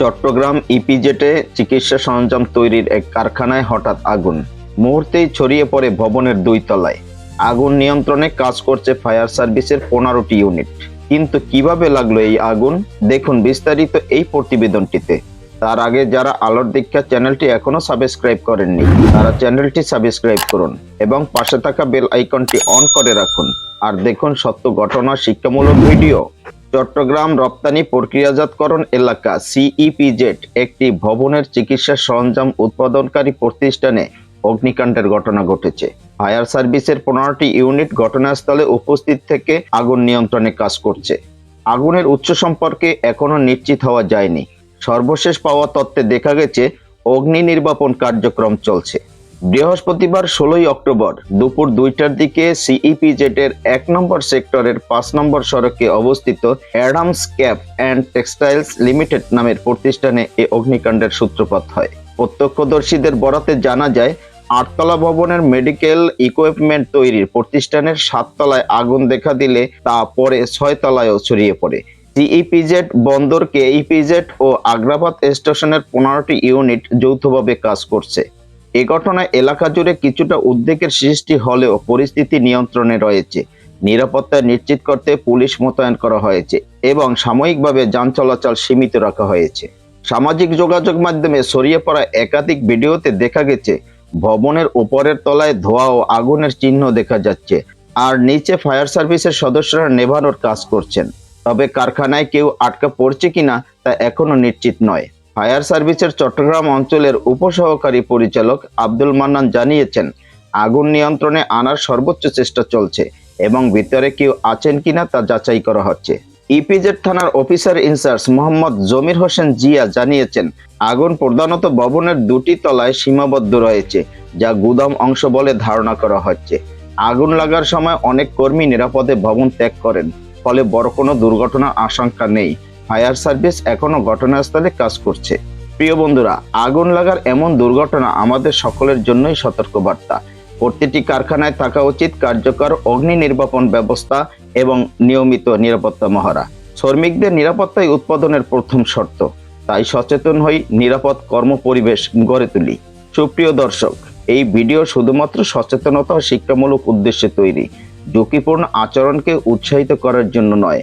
চট্টগ্রাম ইপিজেটে চিকিৎসা সরঞ্জাম তৈরির এক কারখানায় হঠাৎ আগুন। মুহূর্তেই ছড়িয়ে পড়ে ভবনের দুই তলায়। আগুন নিয়ন্ত্রণে কাজ করছে ফায়ার সার্ভিসের পনেরোটি ইউনিট। কিন্তু কীভাবে লাগল এই আগুন? দেখুন বিস্তারিত এই প্রতিবেদনটিতে। তার আগে যারা আলোর দীক্ষা চ্যানেলটি এখনও সাবস্ক্রাইব করেননি, তারা চ্যানেলটি সাবস্ক্রাইব করুন এবং পাশে থাকা বেল আইকনটি অন করে রাখুন। আর দেখুন সত্য ঘটনা শিক্ষামূলক ভিডিও। চট্টগ্রাম রপ্তানি প্রক্রিয়াজাতকরণ এলাকা সিইপিজেড একটি ভবনের চিকিৎসা সরঞ্জাম উৎপাদনকারী প্রতিষ্ঠানে অগ্নিকাণ্ডের ঘটনা ঘটেছে। ফায়ার সার্ভিসের পনেরোটি ইউনিট ঘটনাস্থলে উপস্থিত থেকে আগুন নিয়ন্ত্রণে কাজ করছে। আগুনের উৎস সম্পর্কে এখনও নিশ্চিত হওয়া যায়নি। সর্বশেষ পাওয়া তত্ত্বে দেখা গেছে, অগ্নি নির্বাপন কার্যক্রম চলছে। বৃহস্পতিবার ষোলোই অক্টোবর দুপুর দুইটার দিকে সিইপিজেড এর এক নম্বর সেক্টরের পাঁচ নম্বর সড়কে অবস্থিত Adams cap and textiles limited নামের প্রতিষ্ঠানে এ অগ্নিকাণ্ডের সূত্রপাত হয়। প্রত্যক্ষদর্শীদের বরাতে জানা যায়, আটতলা ভবনের মেডিকেল ইকুইপমেন্ট তৈরির প্রতিষ্ঠানের সাততলায় আগুন দেখা দিলে তা পরে ছয় তলায়ও ছড়িয়ে পড়ে। সিইপিজেড বন্দর কেইপিজেড ও আগ্রাবাদ স্টেশনের পনেরোটি ইউনিট যৌথভাবে কাজ করছে। এ ঘটনায় এলাকা জুড়ে কিছুটা উদ্বেগের সৃষ্টি হলেও পরিস্থিতি নিয়ন্ত্রণে রয়েছে। নিরাপত্তা নিশ্চিত করতে পুলিশ মোতায়েন করা হয়েছে এবং সাময়িকভাবে যান চলাচল সীমিত রাখা হয়েছে। সামাজিক যোগাযোগ মাধ্যমে ছড়িয়ে পড়া একাধিক ভিডিওতে দেখা গেছে, ভবনের উপরের তলায় ধোঁয়া ও আগুনের চিহ্ন দেখা যাচ্ছে আর নিচে ফায়ার সার্ভিসের সদস্যরা নেভানোর কাজ করছেন। তবে কারখানায় কেউ আটকা পড়ছে কিনা তা এখনও নিশ্চিত নয়। ফায়ার সার্ভিসের চট্টগ্রাম অঞ্চলের উপসহকারী পরিচালক আব্দুল মান্নান জানিয়েছেন, আগুন নিয়ন্ত্রণে আনার সর্বোচ্চ চেষ্টা চলছে এবং ভিতরে কেউ আছেন কিনা তা যাচাই করা হচ্ছে। ইপিজেড থানার অফিসার ইনচার্জ মোহাম্মদ জমির হোসেন জিয়া জানিয়েছেন, আগুন প্রধানত ভবনের দুটি তলায় সীমাবদ্ধ রয়েছে, যা গুদাম অংশ বলে ধারণা করা হচ্ছে। আগুন লাগার সময় অনেক কর্মী নিরাপদে ভবন ত্যাগ করেন, ফলে বড় কোনো দুর্ঘটনার আশঙ্কা নেই। ফায়ার সার্ভিস এখনও ঘটনাস্থলে কাজ করছে। প্রিয় বন্ধুরা, আগুন লাগার এমন দুর্ঘটনা আমাদের সকলের জন্যই সতর্কবার্তা। প্রতিটি কারখানায় থাকা উচিত কার্যকর অগ্নি নির্বাপন ব্যবস্থা এবং নিয়মিত নিরাপত্তা মহড়া। শ্রমিকদের নিরাপত্তাই উৎপাদনের প্রথম শর্ত। তাই সচেতন হই, নিরাপদ কর্মপরিবেশ গড়ে তুলি। সুপ্রিয় দর্শক, এই ভিডিও শুধুমাত্র সচেতনতা ও শিক্ষামূলক উদ্দেশ্যে তৈরি। ঝুঁকিপূর্ণ আচরণকে উৎসাহিত করার জন্য নয়